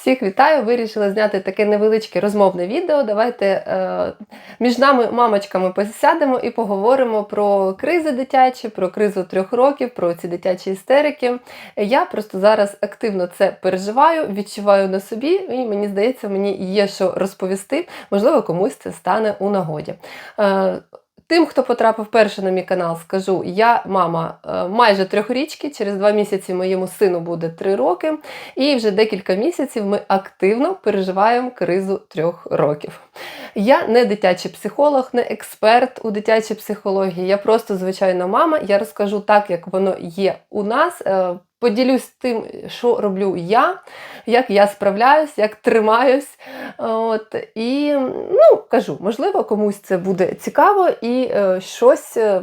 Всіх вітаю! Вирішила зняти таке невеличке розмовне відео. Давайте е, між нами, мамочками, посядемо і поговоримо про кризи дитячі, про кризу трьох років, про ці дитячі істерики. Я просто зараз активно це переживаю, відчуваю на собі, і мені здається, мені є що розповісти. Можливо, комусь це стане у нагоді. Е, Тим, хто потрапив перше на мій канал, скажу, я мама е, майже трьохрічки, через два місяці моєму сину буде три роки, і вже декілька місяців ми активно переживаємо кризу трьох років. Я не дитячий психолог, не експерт у дитячій психології. Я просто звичайна мама. Я розкажу так, як воно є у нас. Поділюсь тим, що роблю я, як я справляюсь, як тримаюсь. От, І ну, кажу, можливо, комусь це буде цікаво і е, щось е,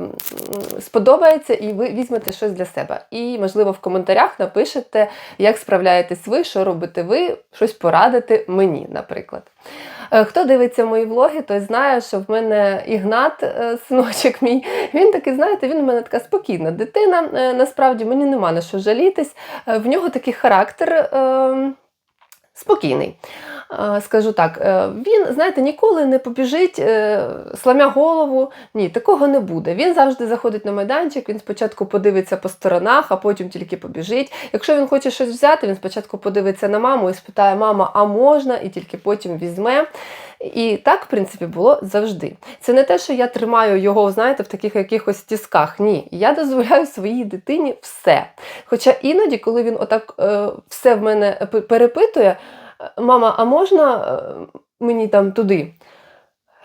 сподобається, і ви візьмете щось для себе. І, можливо, в коментарях напишете, як справляєтесь ви, що робите ви, щось порадите мені, наприклад. Е, Хто дивиться мої влоги, той знає, що в мене Ігнат, е, синочок мій, він такий, знаєте, він у мене така спокійна дитина. Е, Насправді мені нема на що жалітись. В нього такий характер. е, Спокійний, скажу так. Е, Він, знаєте, ніколи не побіжить, е, сламя голову. Ні, такого не буде. Він завжди заходить на майданчик, він спочатку подивиться по сторонах, а потім тільки побіжить. Якщо він хоче щось взяти, він спочатку подивиться на маму і спитає, мама, а можна? І тільки потім візьме. І так, в принципі, було завжди. Це не те, що я тримаю його, знаєте, в таких якихось тисках. Ні, я дозволяю своїй дитині все. Хоча іноді, коли він отак е, все в мене перепитує, «Е, мама, а можна е, мені там туди?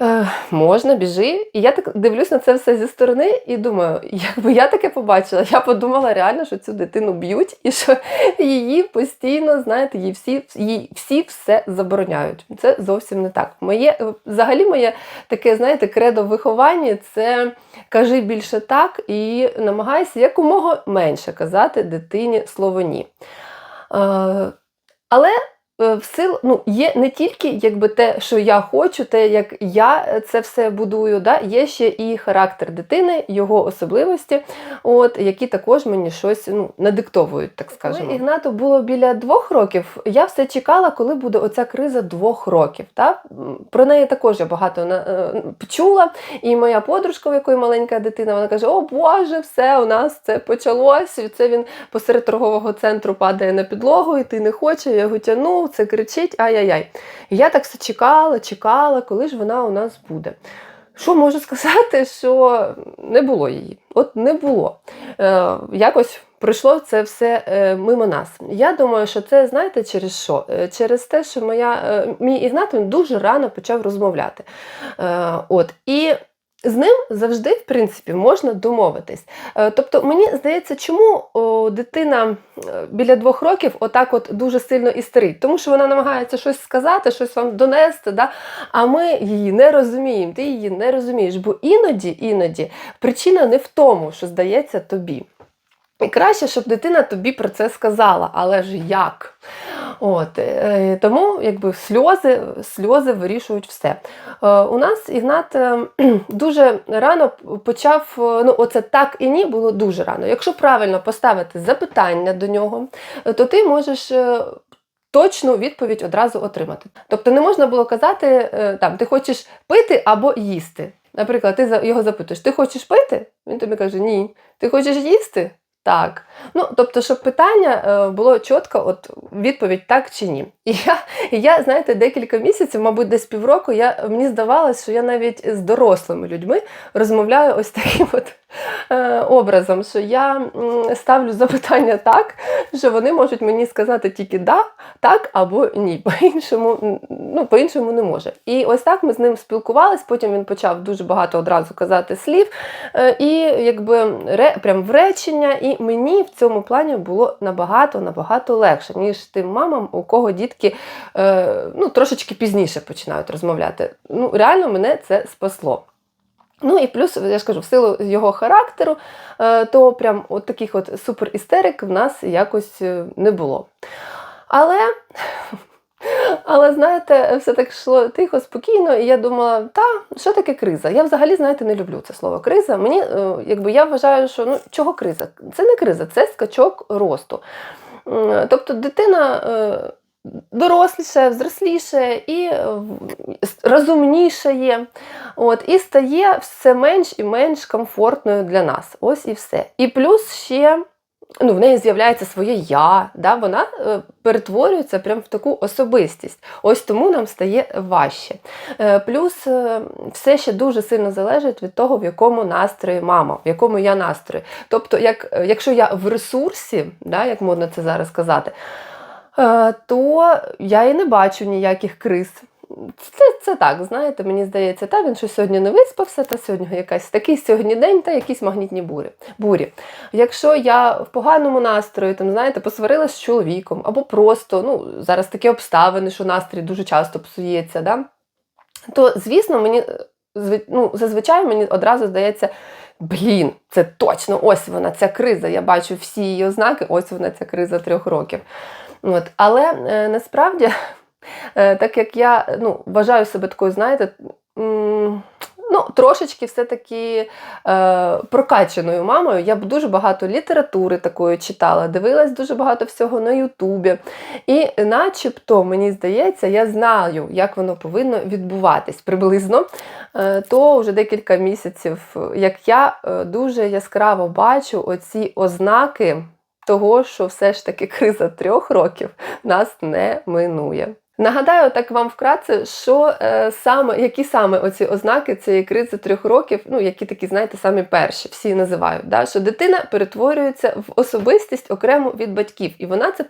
Е, можна, біжи. І я так дивлюсь на це все зі сторони і думаю, якби я таке побачила, я подумала реально, що цю дитину б'ють і що її постійно, знаєте, їй всі, їй всі все забороняють. Це зовсім не так. Моє, взагалі, моє таке, знаєте, кредо в це кажи більше так і намагайся якомога менше казати дитині слово ні. Е, але е, в сил, ну, є не тільки якби те, що я хочу, те, як я це все будую, да? є ще і характер дитини, його особливості, от, які також мені щось ну, надиктовують, так скажемо. Коли Ігнату було біля двох років, я все чекала, коли буде оця криза двох років. Та? Про неї також я багато на- е, чула. І моя подружка, у якої маленька дитина, вона каже: О Боже, все, у нас це почалось. І це він посеред торгового центру падає на підлогу, і ти не хоче, я його тягну, це кричить, ай-яй-яй. Я так все чекала, чекала, коли ж вона у нас буде. Що можу сказати, що не було її. От не було. Е, якось пройшло це все е, мимо нас. Я думаю, що це знаєте через що? Е, через те, що моя, е, мій Ігнат він дуже рано почав розмовляти. Е, от, і з ним завжди, в принципі, можна домовитись. Е, Тобто, мені здається, чому дитина е, біля двох років отак от дуже сильно істерить? Тому що вона намагається щось сказати, щось вам донести, да? а ми її не розуміємо, ти її не розумієш. Бо іноді, іноді причина не в тому, що здається тобі. І краще, щоб дитина тобі про це сказала, але ж як? От, е, тому якби сльози, сльози вирішують все. Е, у нас Ігнат е, дуже рано почав, ну оце так і ні було дуже рано. Якщо правильно поставити запитання до нього, то ти можеш. Точну відповідь одразу отримати. Тобто не можна було казати, там, ти хочеш пити або їсти. Наприклад, ти його запитуєш, ти хочеш пити? Він тобі каже, ні. Ти хочеш їсти? Так. Ну, тобто, щоб питання е, було чітко, от відповідь так чи ні. І я, я, знаєте, декілька місяців, мабуть, десь півроку, я, мені здавалось, що я навіть з дорослими людьми розмовляю ось таким от образом, що я ставлю запитання так, що вони можуть мені сказати тільки да, так або ні. По-іншому, ну, по-іншому не може. І ось так ми з ним спілкувались, потім він почав дуже багато одразу казати слів. Е, І якби ре, прям в речення, і мені в цьому плані було набагато набагато легше, ніж тим мамам, у кого дітки е, ну, трошечки пізніше починають розмовляти. Ну, реально мене це спасло. Ну і плюс, я ж кажу, в силу його характеру, е, то прям от таких от суперістерик в нас якось е, не було. Але Але знаєте, все так йшло тихо, спокійно, і я думала, та що таке криза? Я взагалі, знаєте, не люблю це слово криза. Мені, е, якби я вважаю, що ну чого криза? Це не криза, це скачок росту. Тобто дитина. Доросліше, взросліше і е, розумніше є. От, і стає все менш і менш комфортною для нас. Ось і все. І плюс ще. Ну, в неї з'являється своє я, да? вона е, перетворюється прямо в таку особистість. Ось тому нам стає важче. Е, плюс все ще дуже сильно залежить від того, в якому настрої мама, в якому я настрої. Тобто, як, якщо я в ресурсі, да, як модно це зараз сказати, е, то я і не бачу ніяких криз. Це, це так, знаєте, мені здається, та він що сьогодні не виспався, та сьогодні якась такий сьогодні день, та якісь магнітні бурі. бурі. Якщо я в поганому настрої, там, знаєте, посварилась з чоловіком, або просто, ну, зараз такі обставини, що настрій дуже часто псується, да? то, звісно, мені е, ну, зазвичай мені одразу здається, блін, це точно ось вона, ця криза. Я бачу всі її ознаки, ось вона, ця криза трьох років. От. Але е, насправді, е, так як я ну, вважаю себе такою, знаєте, м, ну, трошечки все-таки е, прокачаною мамою, я б дуже багато літератури такої читала, дивилась дуже багато всього на Ютубі. І начебто, мені здається, я знаю, як воно повинно відбуватись приблизно. Е, То вже декілька місяців, як я е, дуже яскраво бачу оці ознаки того, що все ж таки криза трьох років нас не минує. Нагадаю так вам вкратце, що е, саме, які саме оці ознаки цієї кризи трьох років, ну які такі, знаєте, самі перші, всі називають, да? що дитина перетворюється в особистість окремо від батьків, і вона це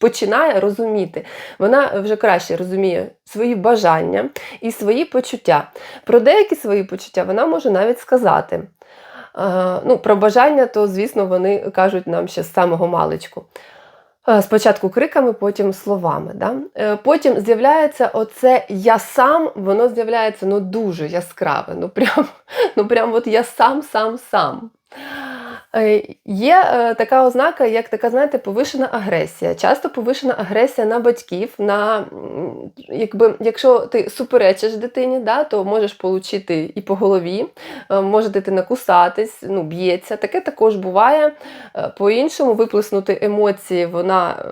починає розуміти. Вона вже краще розуміє свої бажання і свої почуття. Про деякі свої почуття вона може навіть сказати. Е, ну, про бажання, то, звісно, вони кажуть нам ще з самого маличку. Е, Спочатку криками, потім словами. Да? Е, Потім з'являється оце я сам, воно з'являється ну, дуже яскраве. Ну прям, ну, прям от я сам, сам, сам. Е, Є е, така ознака, як така, знаєте, повишена агресія. Часто повишена агресія на батьків, на, якби, якщо ти суперечиш дитині, да, то можеш отримати і по голові, е, може дитина кусатись, ну, б'ється. Таке також буває. По-іншому виплеснути емоції вона.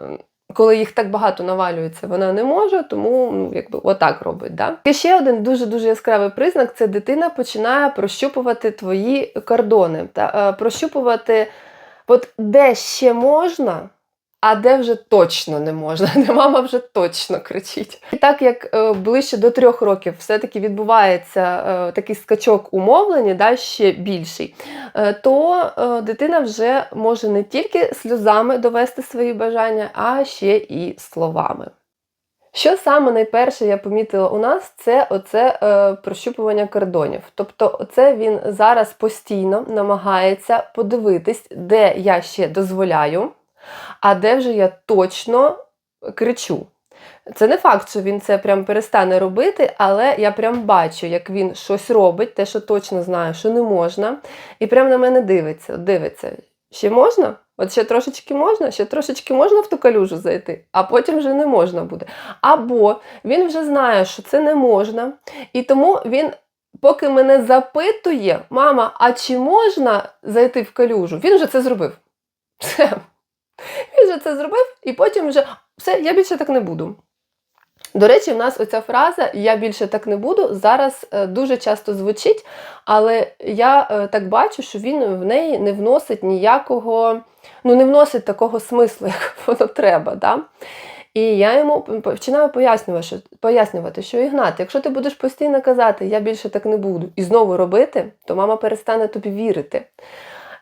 Коли їх так багато навалюється, вона не може, тому ну, якби отак робить. Да? І ще один дуже дуже яскравий признак це дитина починає прощупувати твої кордони, та, е, прощупувати, от де ще можна, а де вже точно не можна, де мама вже точно кричить. І так як е, ближче до трьох років все-таки відбувається е, такий скачок умовлення, да, ще більший, е, то е, дитина вже може не тільки сльозами довести свої бажання, а ще і словами. Що саме найперше я помітила у нас, це оце е, прощупування кордонів. Тобто, це він зараз постійно намагається подивитись, де я ще дозволяю, а де вже я точно кричу. Це не факт, що він це прям перестане робити, але я прям бачу, як він щось робить, те, що точно знаю, що не можна, і прям на мене дивиться, дивиться. Ще можна? От ще трошечки можна, ще трошечки можна в ту калюжу зайти, а потім вже не можна буде. Або він вже знає, що це не можна, і тому він, поки мене запитує, мама, а чи можна зайти в калюжу? Він вже це зробив. Він вже це зробив, і потім вже все, я більше так не буду. До речі, в нас оця фраза Я більше так не буду зараз е, дуже часто звучить, але я е, так бачу, що він в неї не вносить ніякого, ну не вносить такого смислу, як воно треба. Да? І я йому починаю пояснювати, що, пояснювати, що Ігнат, якщо ти будеш постійно казати, я більше так не буду, і знову робити, то мама перестане тобі вірити.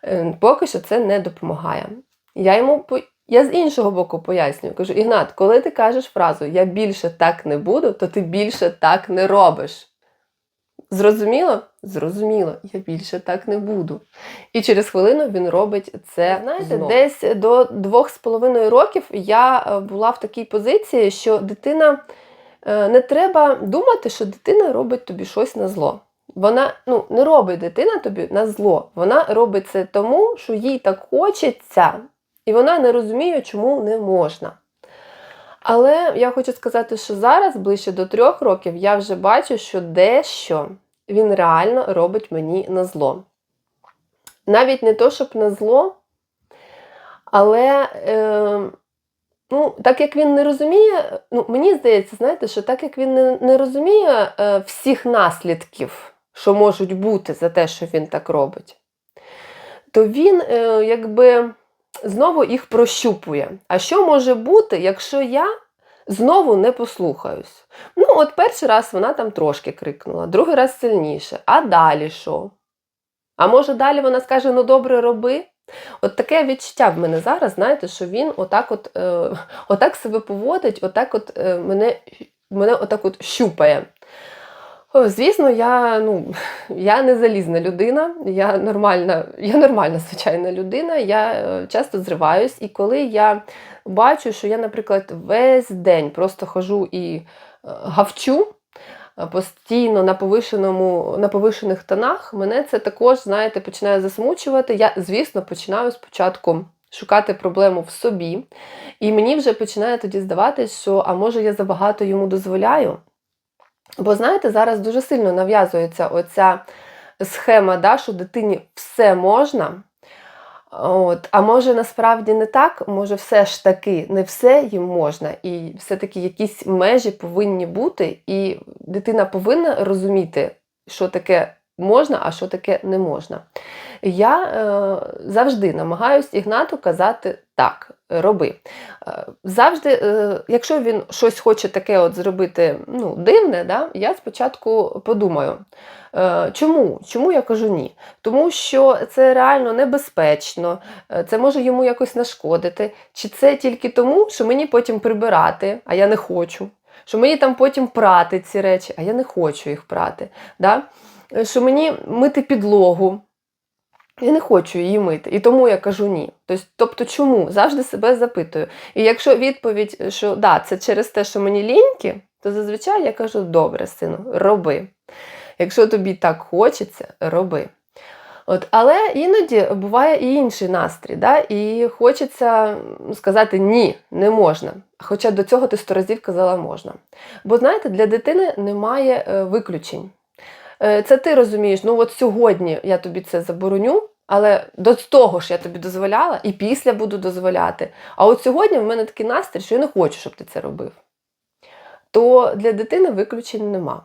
Е, Поки що це не допомагає. Я йому по- я з іншого боку пояснюю, кажу: Ігнат, коли ти кажеш фразу Я більше так не буду, то ти більше так не робиш. Зрозуміло? Зрозуміло, я більше так не буду. І через хвилину він робить це. Знаєте, знову. десь до двох з половиною років я е, була в такій позиції, що дитина е, не треба думати, що дитина робить тобі щось на зло. Вона ну, не робить дитина тобі на зло. Вона робить це тому, що їй так хочеться, і вона не розуміє, чому не можна. Але я хочу сказати, що зараз, ближче до трьох років, я вже бачу, що дещо він реально робить мені на зло. Навіть не то, щоб на зло, але е, Ну, так як він не розуміє, ну мені здається, знаєте, що так як він не, не розуміє е, всіх наслідків, що можуть бути за те, що він так робить, то він е, якби знову їх прощупує. А що може бути, якщо я знову не послухаюсь? Ну, от перший раз вона там трошки крикнула, другий раз сильніше. А далі що? А може далі вона скаже: ну добре, роби. От таке відчуття в мене зараз, знаєте, що він отак от, е, отак себе поводить, отак от е, мене, мене отак от щупає. Звісно, я, ну, я не залізна людина, я нормальна, я нормальна звичайна людина, я е, часто зриваюсь, і коли я бачу, що я, наприклад, весь день просто хожу і е, гавчу, е, постійно на повишеному, на повишених тонах, мене це також, знаєте, починає засмучувати. Я, звісно, починаю спочатку шукати проблему в собі, і мені вже починає тоді здаватись, що а може я забагато йому дозволяю. Бо знаєте, зараз дуже сильно нав'язується оця схема, да, що дитині все можна. От, А може насправді не так, може, все ж таки не все їм можна, і все-таки якісь межі повинні бути, і дитина повинна розуміти, що таке можна, а що таке не можна. Я е, завжди намагаюсь Ігнату казати так, роби. Е, завжди, е, якщо він щось хоче таке от зробити ну, дивне, да, я спочатку подумаю, е, чому? Чому я кажу ні? Тому що це реально небезпечно, це може йому якось нашкодити. Чи це тільки тому, що мені потім прибирати, а я не хочу. Що мені там потім прати ці речі, а я не хочу їх прати. Да? Що мені мити підлогу, я не хочу її мити, і тому я кажу ні. Тобто, чому? Завжди себе запитую. І якщо відповідь, що да, це через те, що мені ліньки, то зазвичай я кажу: добре, сину, роби. Якщо тобі так хочеться, роби. От, Але іноді буває і інший настрій, да? і хочеться сказати ні, не можна. Хоча до цього ти сто разів казала можна. Бо знаєте, для дитини немає е, виключень. Е, це ти розумієш, ну от сьогодні я тобі це забороню, але до того ж я тобі дозволяла і після буду дозволяти. А от сьогодні в мене такий настрій, що я не хочу, щоб ти це робив. То для дитини виключень нема.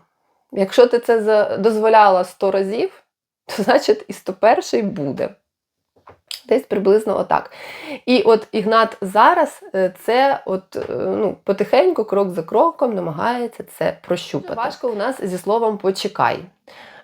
Якщо ти це дозволяла 100 разів, то значить і 101 буде. Десь приблизно отак. І от Ігнат зараз е, це от, е, ну, потихеньку, крок за кроком, намагається це прощупати. Важко у нас зі словом почекай.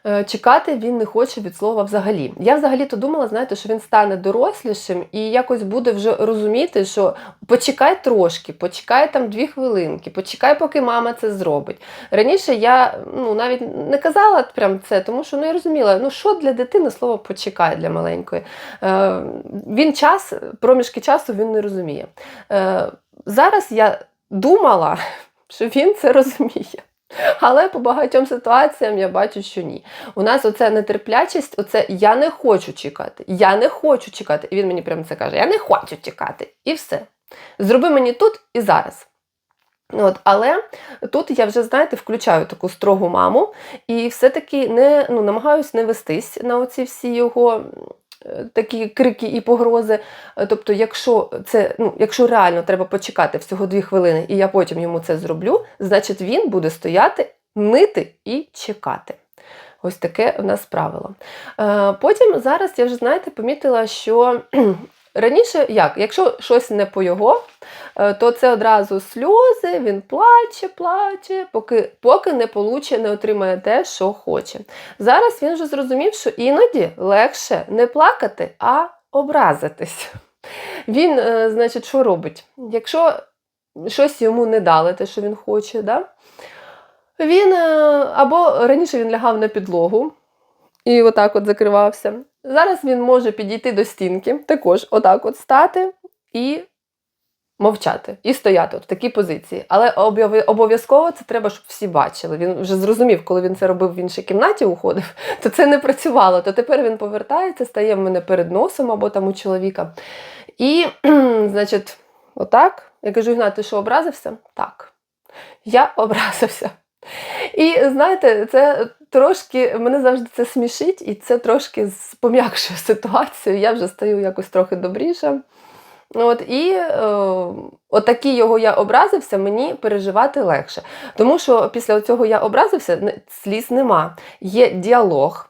Е, чекати він не хоче від слова взагалі. Я взагалі-то думала, знаєте, що він стане дорослішим і якось буде вже розуміти, що почекай трошки, почекай там дві хвилинки, почекай, поки мама це зробить. Раніше я ну, навіть не казала прям це, тому що ну, я розуміла, ну що для дитини слово почекай для маленької. Е, Він час, проміжки часу він не розуміє. Е, Зараз я думала, що він це розуміє. Але по багатьом ситуаціям я бачу, що ні. У нас оце нетерплячість, оце я не хочу чекати, я не хочу чекати. І він мені прямо це каже: Я не хочу чекати. І все. Зроби мені тут і зараз. От, Але тут я вже, знаєте, включаю таку строгу маму і все-таки не ну, намагаюся не вестись на оці всі його такі крики і погрози. Е, тобто, якщо це, ну, якщо реально треба почекати всього дві хвилини, і я потім йому це зроблю, значить він буде стояти, нити і чекати. Ось таке в нас правило. Е, потім зараз я вже, знаєте, помітила, що Раніше як? Якщо щось не по його, е, то це одразу сльози, він плаче, плаче, поки поки не получе, не отримає те, що хоче. Зараз він вже зрозумів, що іноді легше не плакати, а образитись. Він, е, значить, що робить? Якщо щось йому не дали, те, що він хоче, да? він е, або раніше він лягав на підлогу і отак от закривався. Зараз він може підійти до стінки, також отак от стати і мовчати, і стояти от в такій позиції. Але обов'язково це треба, щоб всі бачили. Він вже зрозумів, коли він це робив в іншій кімнаті, уходив, то це не працювало. То тепер він повертається, стає в мене перед носом або там у чоловіка. І, значить, отак. Я кажу, Ігнат, ти що образився? Так. Я образився. І знаєте, це трошки мене завжди це смішить, і це трошки пом'якшує ситуацію. Я вже стаю якось трохи добріша. От, і е, отакий його я образився, мені переживати легше. Тому що після цього я образився, сліз нема. Є діалог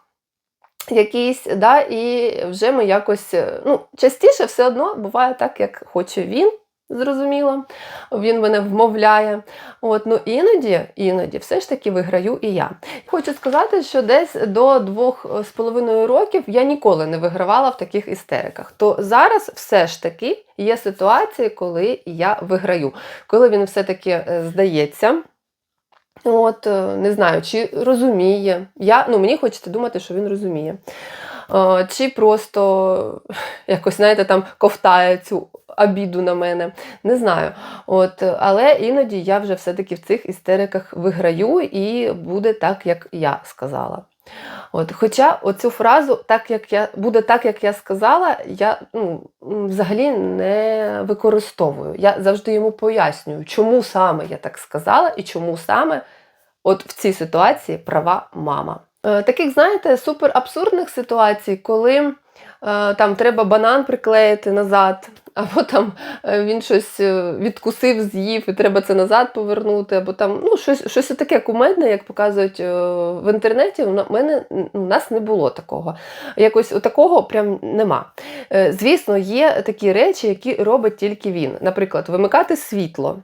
якийсь, да, і вже ми якось, е, ну, частіше все одно буває так, як хоче він. Зрозуміло, він мене вмовляє. От, ну іноді, іноді все ж таки виграю і я. Хочу сказати, що десь до двох з половиною років я ніколи не вигравала в таких істериках. То зараз все ж таки є ситуації, коли я виграю, коли він все-таки е, здається. От, е, не знаю, чи розуміє. Я, ну, мені хочеться думати, що він розуміє. Е, Чи просто якось, знаєте, там ковтає цю обіду на мене. Не знаю. От, але іноді я вже все-таки в цих істериках виграю і буде так, як я сказала. От, хоча оцю фразу так, як я, буде так, як я сказала, я ну, взагалі не використовую. Я завжди йому пояснюю, чому саме я так сказала і чому саме от в цій ситуації права мама. Е, таких, знаєте, супер абсурдних ситуацій, коли е, там треба банан приклеїти назад, або там е, він щось е, відкусив, з'їв, і треба це назад повернути, або там ну, щось, щось таке кумедне, як показують е, в інтернеті. У мене у нас не було такого. Якось такого прям нема. Звісно, є такі речі, які робить тільки він. Наприклад, вимикати світло.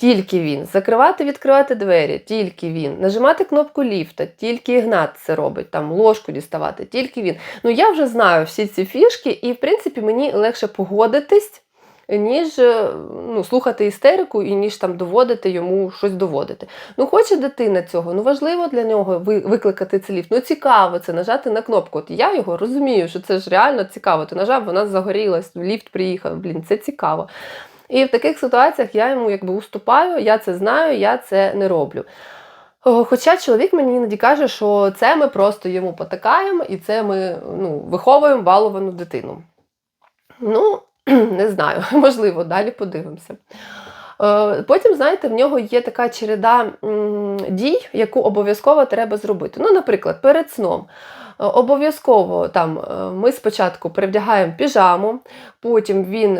Тільки він. Закривати, відкривати двері, тільки він. Нажимати кнопку ліфта, тільки Ігнат це робить, там ложку діставати, тільки він. Ну я вже знаю всі ці фішки, і в принципі мені легше погодитись, ніж е, ну, слухати істерику і ніж там доводити йому щось доводити. Ну, хоче дитина цього, ну важливо для нього викликати цей ліфт. Ну цікаво це нажати на кнопку. От я його розумію, що це ж реально цікаво. Ти нажав, вона загорілась, ліфт приїхав. Блін, це цікаво. І в таких ситуаціях я йому якби уступаю, я це знаю, я це не роблю. Хоча чоловік мені іноді каже, що це ми просто йому потакаємо і це ми ну, виховуємо баловану дитину. Ну, не знаю, можливо, далі подивимося. Е, Потім, знаєте, в нього є така череда дій, яку обов'язково треба зробити. Ну, наприклад, перед сном. Е, Обов'язково там е, ми спочатку перевдягаємо піжаму, потім він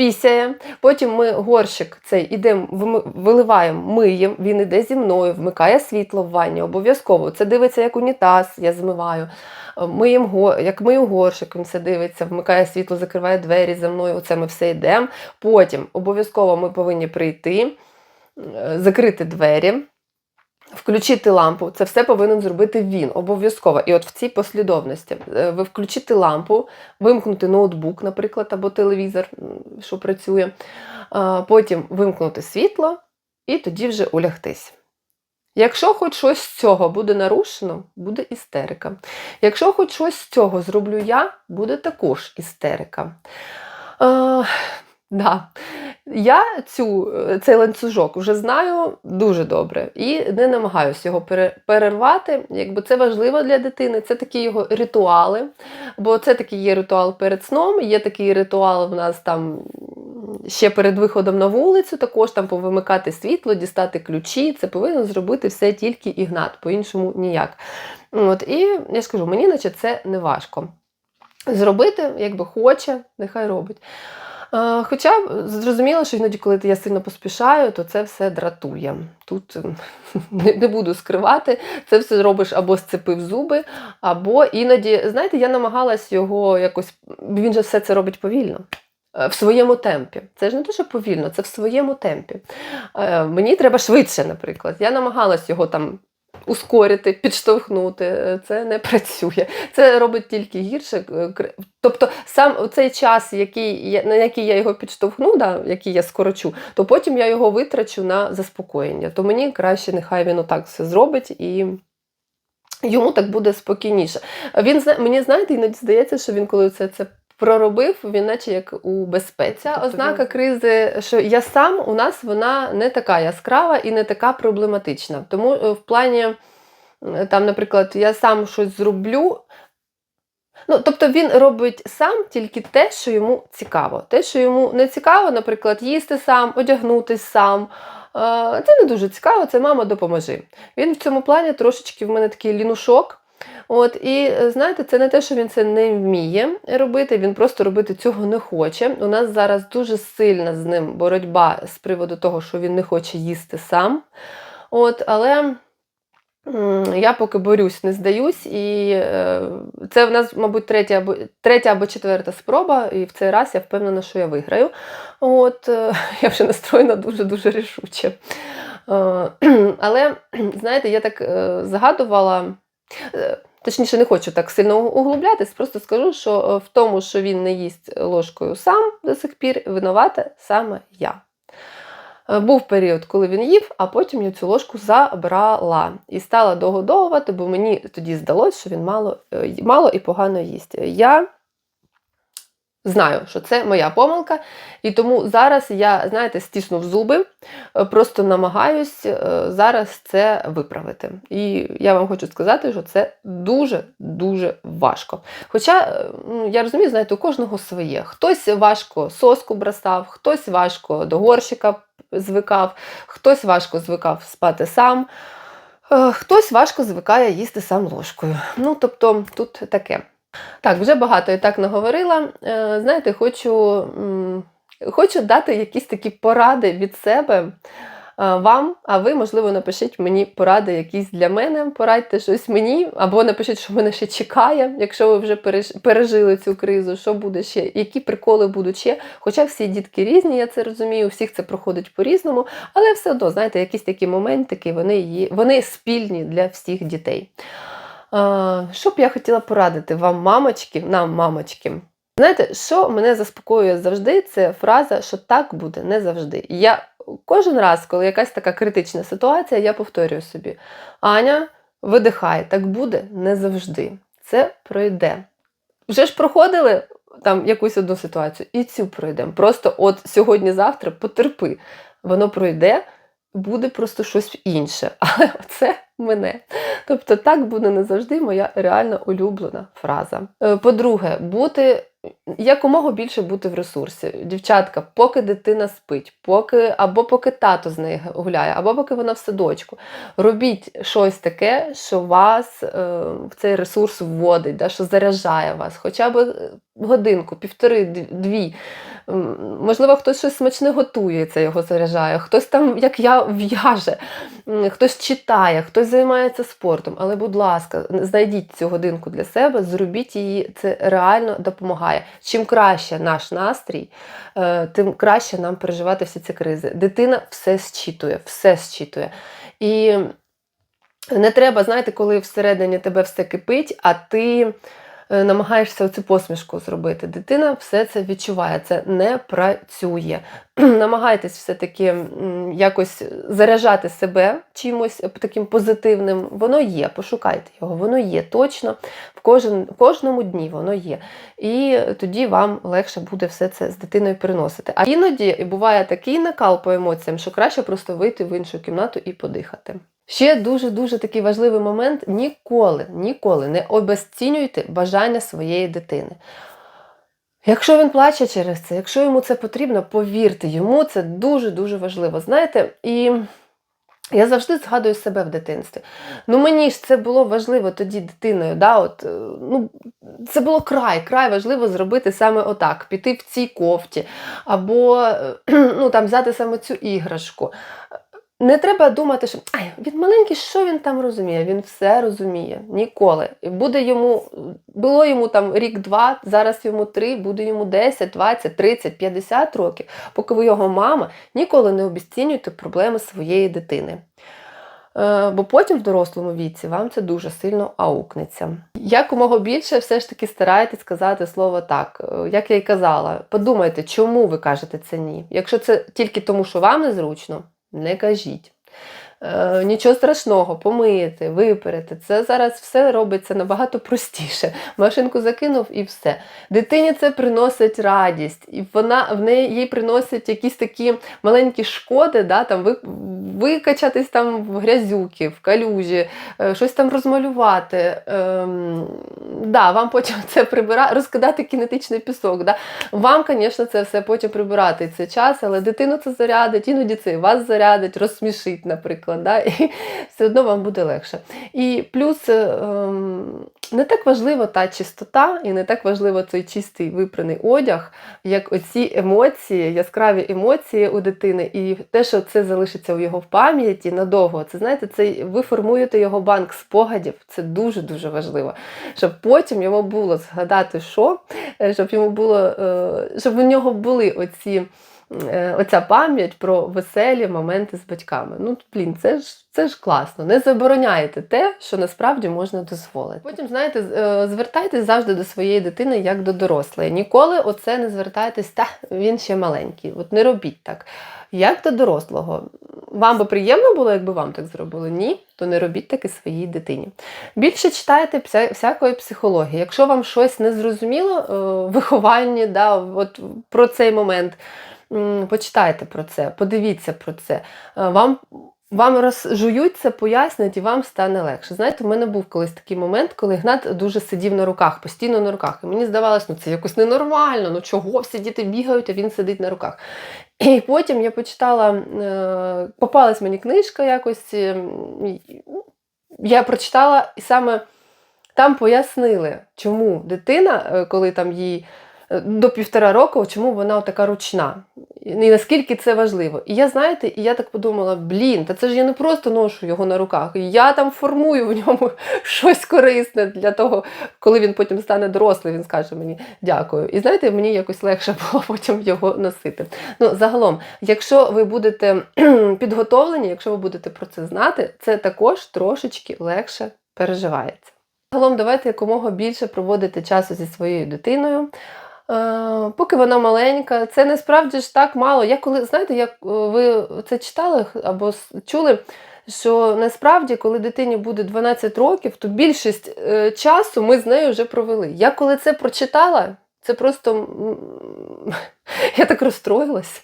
пісяє, потім ми горщик цей ідемо, виливаємо, миємо, він іде зі мною, вмикає світло в ванні, обов'язково. Це дивиться як унітаз, я змиваю. Е, Миємо, як мию горщик, він все дивиться, вмикає світло, закриває двері за мною. Оце ми все йдемо. Потім обов'язково ми повинні прийти, е, закрити двері. Включити лампу, це все повинен зробити він обов'язково. І от в цій послідовності Е, ви включити лампу, вимкнути ноутбук, наприклад, або телевізор, що працює, потім вимкнути світло і тоді вже улягтись. Якщо хоч щось з цього буде нарушено, буде істерика. Якщо хоч щось з цього зроблю я, буде також істерика. А, да. Я цю, е, цей ланцюжок вже знаю дуже добре і не намагаюся його перервати. Якби це важливо для дитини, це такі його ритуали. Бо це такий є ритуал перед сном, є такий ритуал в нас там ще перед виходом на вулицю, також там повимикати світло, дістати ключі. Це повинен зробити все тільки Ігнат, по-іншому ніяк. От, і я ж кажу, мені наче це не важко. Зробити, якби хоче, нехай робить. Е, Хоча зрозуміло, що іноді, коли я сильно поспішаю, то це все дратує. Тут ем, не, буду скривати, це все робиш або сцепив зуби, або іноді, знаєте, я намагалась його якось. Він же все це робить повільно. е, В своєму темпі. Це ж не що повільно, це в своєму темпі. Е, Мені треба швидше, наприклад. Я намагалась його там ускорити, підштовхнути. Це не працює. Це робить тільки гірше. Е, Тобто сам цей час, який на який я його підштовхну, да, який я скорочу, то потім я його витрачу на заспокоєння. То мені краще, нехай він отак все зробить і. Йому так буде спокійніше. Він мені знаєте, іноді здається, що він, коли це, це проробив, він наче як у безпеці. Ця Тобто ознака кризи, що я сам у нас вона не така яскрава і не така проблематична. Тому е, в плані, там, наприклад, я сам щось зроблю. Ну, тобто він робить сам тільки те, що йому цікаво. Те, що йому не цікаво, наприклад, їсти сам, одягнутись сам. е, Це не дуже цікаво, це мама допоможи. Він в цьому плані трошечки в мене такий лінушок. От, і е, знаєте, це не те, що він це не вміє робити, він просто робити цього не хоче. У нас зараз дуже сильна з ним боротьба з приводу того, що він не хоче їсти сам. От, але я поки борюсь, не здаюсь, і е, це в нас, мабуть, третя або, третя або четверта спроба, і в цей раз я впевнена, що я виграю. От, е, я вже настроєна дуже-дуже рішуче. Але, знаєте, я так згадувала. Точніше, не хочу так сильно углублятись, просто скажу, що е, в тому, що він не їсть ложкою сам до сих пір, винувата саме я. Е, Був період, коли він їв, а потім я цю ложку забрала і стала догодовувати, бо мені тоді здалося, що він мало, е, мало і погано їсть. Я знаю, що це моя помилка, і тому зараз я, знаєте, стиснув зуби, е, просто намагаюсь е, зараз це виправити. І я вам хочу сказати, що це дуже-дуже важко. Хоча е, ну, я розумію, знаєте, у кожного своє. Хтось важко соску бросав, хтось важко до горщика звикав, хтось важко звикав спати сам. Хтось важко звикає їсти сам ложкою. Ну, тобто, тут таке. Так, вже багато і так наговорила. Е, Знаєте, хочу, хочу дати якісь такі поради від себе е, вам, а ви, можливо, напишіть мені поради якісь для мене, порадьте щось мені, або напишіть, що мене ще чекає, якщо ви вже пережили цю кризу, що буде ще, які приколи будуть ще. Хоча всі дітки різні, я це розумію, у всіх це проходить по-різному, але все одно, знаєте, якісь такі моментики, вони, вони спільні для всіх дітей. Що б я хотіла порадити вам, мамочки, нам, мамочки? Знаєте, що мене заспокоює завжди, це фраза, що так буде не завжди. Я кожен раз, коли якась така критична ситуація, я повторюю собі: Аня, видихай, так буде не завжди. Це пройде. Вже ж проходили там якусь одну ситуацію, і цю пройдемо. Просто от сьогодні-завтра потерпи. Воно пройде, буде просто щось інше. Але це мене. Тобто, так буде не завжди моя реально улюблена фраза. Е, По-друге, бути якомога більше бути в ресурсі. Дівчатка, поки дитина спить, поки або поки тато з нею гуляє, або поки вона в садочку. Робіть щось таке, що вас е, в цей ресурс вводить, да, що заряджає вас, хоча б е, годинку, півтори, д- дві. М, Можливо, хтось щось смачне готує, це його заряджає, хтось там, як я, в'яже, хтось читає, хтось займається спортом. Але, будь ласка, знайдіть цю годинку для себе, зробіть її, це реально допомагає. Чим краще наш настрій, е, тим краще нам переживати всі ці кризи. Дитина все зчитує, все зчитує. І не треба, знаєте, коли всередині тебе все кипить, а ти намагаєшся оцю посмішку зробити. Дитина все це відчуває, це не працює. Намагайтесь все-таки якось заряджати себе чимось таким позитивним. Воно є, пошукайте його, воно є точно, в кожен, в кожному дні воно є. І тоді вам легше буде все це з дитиною переносити. А іноді буває такий накал по емоціям, що краще просто вийти в іншу кімнату і подихати. Ще дуже-дуже такий важливий момент: ніколи, ніколи не обезцінюйте бажання своєї дитини. Якщо він плаче через це, якщо йому це потрібно, повірте, йому це дуже-дуже важливо. Знаєте, і я завжди згадую себе в дитинстві. Ну мені ж це було важливо тоді дитиною. Да, от, е, ну, це було край, край важливо зробити саме отак, піти в цій кофті, або е, ну, там, взяти саме цю іграшку. Не треба думати, що Ай, він маленький, що він там розуміє? Він все розуміє ніколи. Буде йому, було йому там рік-два, зараз йому три, буде йому 10, 20, 30, 50 років. Поки ви його мама, ніколи не обіцінюйте проблеми своєї дитини. Е, Бо потім в дорослому віці вам це дуже сильно аукнеться. Якомога більше все ж таки старайтесь сказати слово так. Е, Як я й казала, подумайте, чому ви кажете це ні. Якщо це тільки тому, що вам незручно, не кажіть. Е, нічого страшного, помиєте, виперете. Це зараз все робиться набагато простіше. Машинку закинув і все. Дитині це приносить радість, і вона в неї їй приносить якісь такі маленькі шкоди, да, там ви, викачатись там в грязюки, в калюжі, е, щось там розмалювати. Ем, да, вам потім це прибирати, розкидати кінетичний пісок. Да. Вам, звісно, це все потім прибирати це час, але дитину це зарядить, іноді це вас зарядить, розсмішить, наприклад. Да, і все одно вам буде легше. І плюс ем, не так важлива та чистота, і не так важливо цей чистий випраний одяг, як оці емоції, яскраві емоції у дитини, і те, що це залишиться у його пам'яті надовго. Це знаєте, це ви формуєте його банк спогадів. Це дуже дуже важливо. Щоб потім йому було згадати, що е, щоб йому було, е, щоб у нього були оці. Е, Оця пам'ять про веселі моменти з батьками. Ну, блін, це ж це ж класно. Не забороняйте те, що насправді можна дозволити. Потім, знаєте, е, звертайтесь завжди до своєї дитини як до дорослої. Ніколи оце не звертайтесь, та він ще маленький. От не робіть так. Як до дорослого. Вам би приємно було, якби вам так зробили? Ні, то не робіть таки своїй дитині. Більше читайте вся- всякої психології. Якщо вам щось не зрозуміло е, в вихованні, да, от про цей момент, почитайте про це, подивіться про це. Е, Вам вам розжують це, пояснять, і вам стане легше. Знаєте, у мене був колись такий момент, коли Гнат дуже сидів на руках, постійно на руках. І мені здавалось, ну це якось ненормально, ну чого всі діти бігають, а він сидить на руках. І потім я почитала, е, попалась мені книжка якось. е, Я прочитала, і саме там пояснили, чому дитина, е, коли там їй до півтора року, чому вона така ручна. І наскільки це важливо. І я, знаєте, і я так подумала: блін, та це ж я не просто ношу його на руках. Я там формую в ньому щось корисне для того, коли він потім стане дорослий, він скаже мені дякую. І знаєте, мені якось легше було потім його носити. Ну, загалом, якщо ви будете підготовлені, якщо ви будете про це знати, це також трошечки легше переживається. Загалом, давайте якомога більше проводити часу зі своєю дитиною. Е, Поки вона маленька, це насправді ж так мало. Я коли знаєте, як е, ви це читали або чули, що насправді, коли дитині буде 12 років, то більшість е, часу ми з нею вже провели. Я коли це прочитала, це просто я так розстроїлась.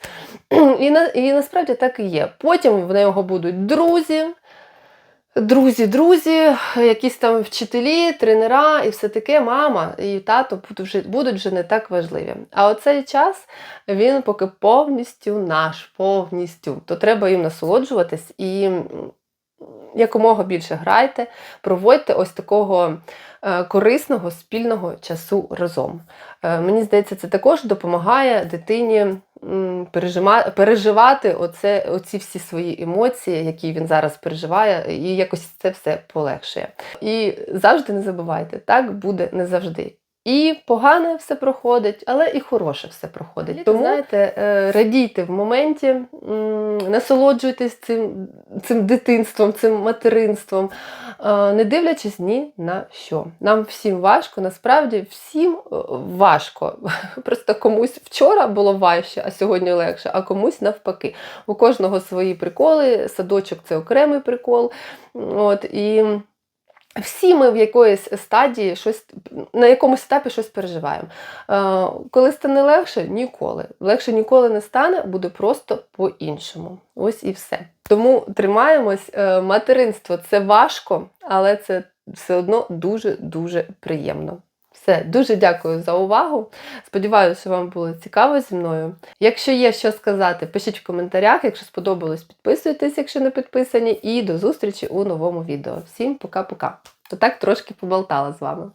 І, на, і насправді так і є. Потім в нього будуть друзі. Друзі, друзі, якісь там вчителі, тренера і все таке, мама і тато будуть вже, не так важливі. А оцей час він поки повністю наш, повністю. То треба їм насолоджуватись і якомога більше грайте, проводьте ось такого е, корисного спільного часу разом. Е, Мені здається, це також допомагає дитині переживати оце, оці всі свої емоції, які він зараз переживає, і якось це все полегшує. І завжди не забувайте, так буде не завжди. І погане все проходить, але і хороше все проходить. Тому знаєте, е, радійте в моменті, насолоджуйтесь цим, цим дитинством, цим материнством, е, не дивлячись ні на що. Нам всім важко, насправді всім е, важко. Просто комусь вчора було важче, а сьогодні легше, а комусь навпаки. У кожного свої приколи, садочок це окремий прикол. От, і всі ми в якоїсь стадії щось на якомусь етапі щось переживаємо. Е, коли стане легше, ніколи. Легше ніколи не стане, буде просто по-іншому. Ось і все. Тому тримаємось. Е, Материнство це важко, але це все одно дуже-дуже приємно. Все, дуже дякую за увагу. Сподіваюся, що вам було цікаво зі мною. Якщо є що сказати, пишіть в коментарях. Якщо сподобалось, підписуйтесь, якщо не підписані. І до зустрічі у новому відео. Всім пока-пока. То так трошки поболтала з вами.